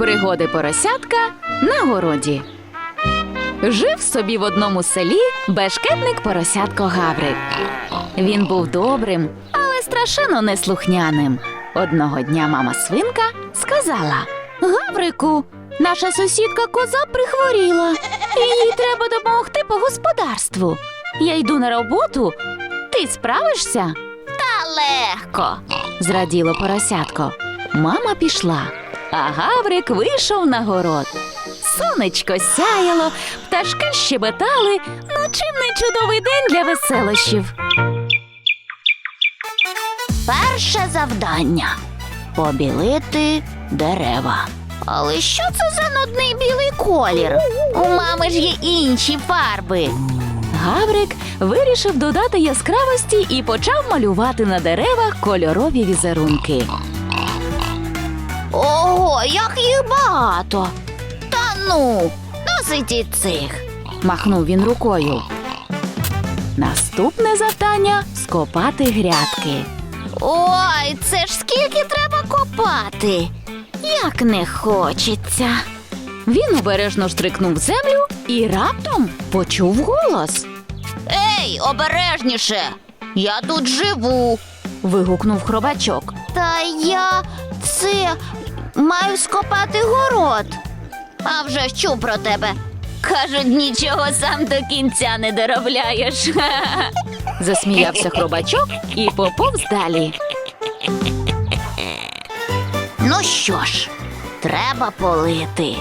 Пригоди поросятка на городі. Жив собі в одному селі бешкетник поросятко Гаврик. Він був добрим, але страшенно неслухняним. Одного дня мама свинка сказала: Гаврику, наша сусідка коза прихворіла, їй треба допомогти по господарству. Я йду на роботу. Ти справишся? Та легко, зраділо поросятко. Мама пішла, а Гаврик вийшов на город. Сонечко сяяло, пташки щебетали. Ну чим не чудовий день для веселощів. Перше завдання побілити дерева. Але що це за нудний білий колір? У мами ж є інші фарби. Гаврик вирішив додати яскравості і почав малювати на деревах кольорові візерунки. Ого, як їх багато. Та ну, досить і цих. махнув він рукою. Наступне завдання скопати грядки. Ой, це ж скільки треба копати. Як не хочеться. Він обережно штрикнув землю і раптом почув голос. Ей, обережніше! Я тут живу. вигукнув хробачок. Та я це маю скопати город. А вже ж чув про тебе. Кажуть, нічого сам до кінця не доробляєш. Засміявся хробачок і поповз далі. Ну що ж, треба полити.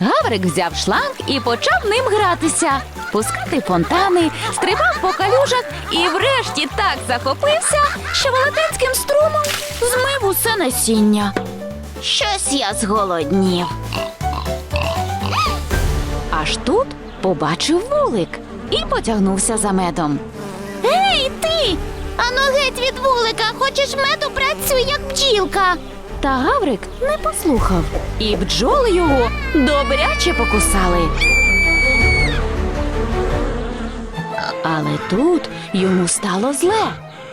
Гаврик взяв шланг і почав ним гратися, пускати фонтани, стрибав по калюжах і врешті так захопився, що велетенським струмом змив усе насіння. Щось я зголоднів. Аж тут побачив вулик і потягнувся за медом. Гей, ти! Ану геть від вулика, хочеш меду працюй, як бджілка. Та Гаврик не послухав, і бджоли його добряче покусали. Але тут йому стало зле.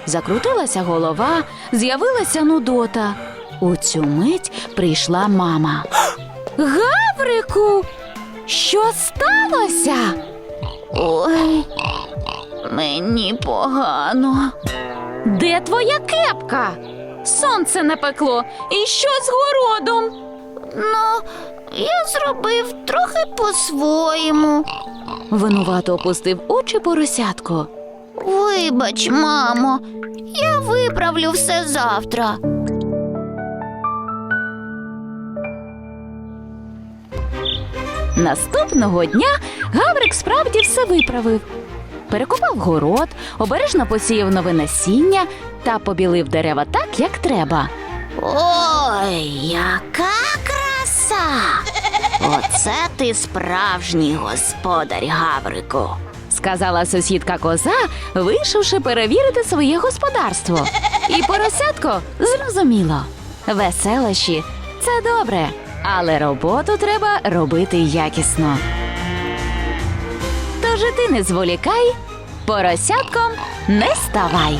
Закрутилася голова, з'явилася нудота. У цю мить прийшла мама. Гаврику, що сталося? Ой, мені погано. Де твоя кепка? Сонце напекло. І що з городом? Ну, я зробив трохи по-своєму. Винувато опустив очі поросятко. Вибач, мамо, я виправлю все завтра. Наступного дня Гаврик справді все виправив. Перекопав город, обережно посіяв нове насіння та побілив дерева так, як треба. Ой, яка краса! Оце ти справжній господар, Гаврику, сказала сусідка коза, вийшовши перевірити своє господарство. І поросятко зрозуміло. Веселощі це добре, але роботу треба робити якісно. Тож і ти не зволікай, поросятком не ставай.